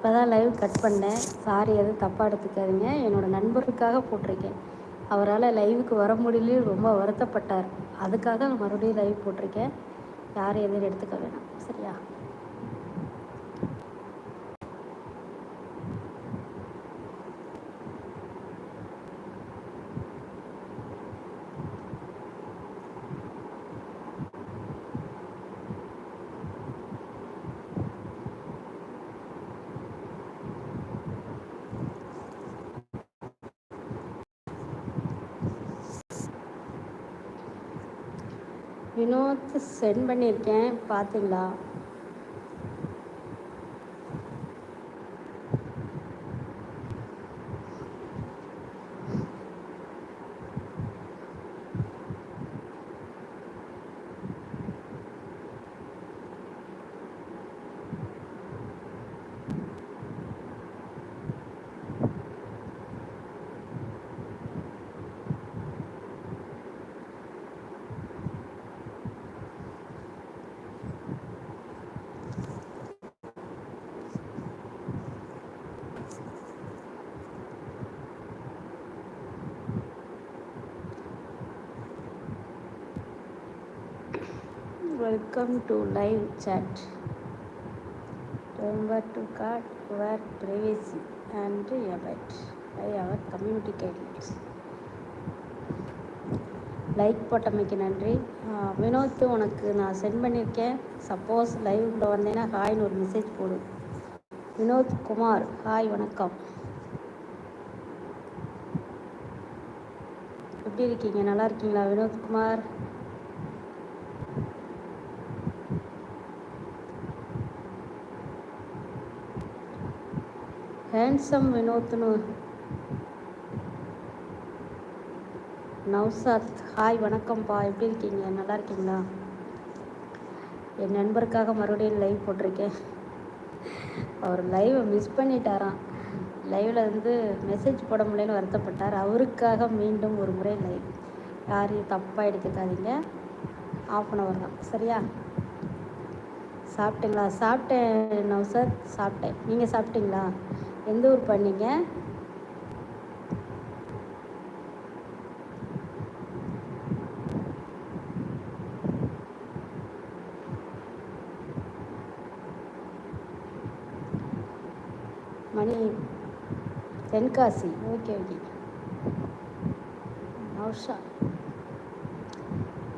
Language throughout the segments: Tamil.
இப்போ தான் லைவ் கட் பண்ணேன். சாரி எதுவும் தப்பாக எடுத்துக்காதீங்க. என்னோடய நண்பருக்காக போட்டிருக்கேன். அவரால் லைவுக்கு வர முடியலையும் ரொம்ப வருத்தப்பட்டார். அதுக்காக மறுபடியும் லைவ் போட்டிருக்கேன். யாரும் எதுவும் எடுத்துக்க வேணாம். சரியா? வினோத் சென்ட் பண்ணியிருக்கேன். பார்த்தீங்களா welcome to live chat. Remember to guard your privacy and abide by our community guidelines. Like போட்டமைக்கு நன்றி. வினோத் உனக்கு நான் சென்ட் பண்ணியிருக்கேன் சப்போஸ் லைவுக்குள்ளே வந்தேன்னா ஹாய்னு ஒரு மெசேஜ் போடு. வினோத் குமார் ஹாய் வணக்கம். எப்படி இருக்கீங்க? நல்லா இருக்கீங்களா? வினோத்குமார் ஹேண்ட்ஸம் வினோத்னு நவ்சாத் ஹாய் வணக்கம்ப்பா. எப்படி இருக்கீங்க? நல்லா இருக்கீங்களா? என் நண்பருக்காக மறுபடியும் லைவ் போட்டிருக்கேன். அவர் லைவை மிஸ் பண்ணிட்டாராம். லைவில் வந்து மெசேஜ் போட முடியலன்னு வருத்தப்பட்டார். அவருக்காக மீண்டும் ஒரு முறை லைவ் யாரையும் தப்பாக எடுத்துக்காதீங்க. ஆஃப் அன் ஹவர் தான். சரியா? சாப்பிட்டீங்களா? சாப்பிட்டேன் நவ்சத். சாப்பிட்டேன். நீங்கள் சாப்பிட்டீங்களா? எந்த ஊர் பண்ணீங்க? மணி தென்காசி. Okay okay. நௌஷா.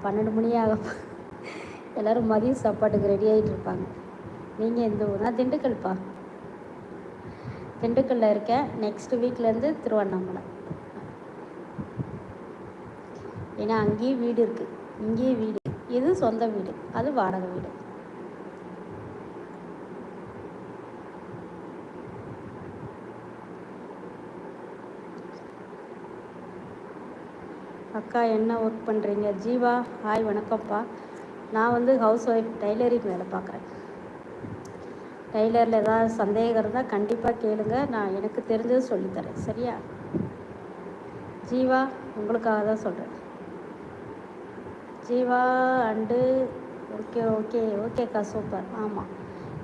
பன்னெண்டு மணி ஆகும் எல்லோரும் மதியம் சாப்பாட்டுக்கு ரெடி ஆகிட்டு இருப்பாங்க. நீங்கள் எந்த ஊர்? நான் திண்டுக்கல்ப்பா திண்டுக்கல்லில் இருக்கேன். நெக்ஸ்ட் வீக்லேருந்து திருவண்ணாமலை. ஏன்னா அங்கேயும் வீடு இருக்குது இங்கேயே வீடு. இது சொந்த வீடு? அது வாடகை வீடு. அக்கா என்ன ஒர்க் பண்ணுறீங்க ஜீவா ஹாய் வணக்கம்ப்பா. நான் வந்து ஹவுஸ் ஒய்ஃப் டைலரிங் வேலை பார்க்குறேன். டெய்லரில் ஏதாவது சந்தேகம் இருந்தால் கண்டிப்பாக கேளுங்க. நான் எனக்கு தெரிஞ்சது சொல்லித்தரேன் சரியா? ஜீவா உங்களுக்காக தான் சொல்கிறேன் ஜீவா அண்டு ஓகே ஓகே ஓகேக்கா சூப்பர் ஆமாம்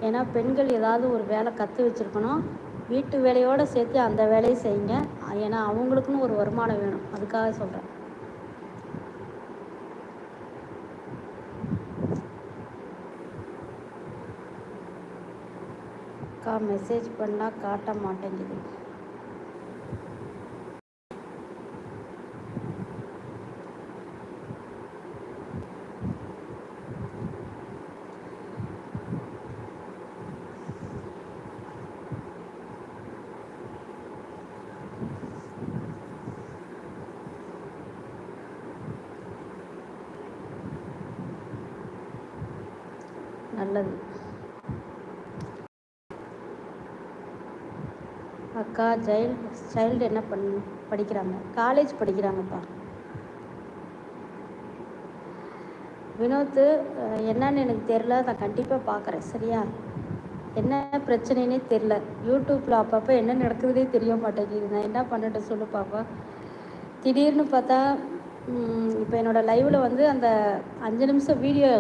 ஏன்னா பெண்கள் ஏதாவது ஒரு வேலை கற்று வச்சுருக்கணும். வீட்டு வேலையோடு சேர்த்து அந்த வேலையை செய்யுங்க. ஏன்னா அவங்களுக்குன்னு ஒரு வருமானம் வேணும். அதுக்காக சொல்கிறேன் அக்கா மெசேஜ் பண்ணால் காட்ட மாட்டேங்குது. நல்லது. அக்கா சைல்டு சைல்டு என்ன பண் படிக்கிறாங்க? காலேஜ் படிக்கிறாங்கப்பா. வினோத்து என்னன்னு எனக்கு தெரில நான் கண்டிப்பாக பார்க்குறேன் சரியா? என்ன பிரச்சனைனே தெரில யூடியூப்பில் அப்பப்போ என்ன நடக்குதுன்னே தெரிய மாட்டேங்குது. நான் என்ன பண்ணிட்டு சொல்லு பாப்பா. திடீர்னு பார்த்தா இப்போ என்னோடய லைவில் வந்து அந்த அஞ்சு நிமிஷம் வீடியோ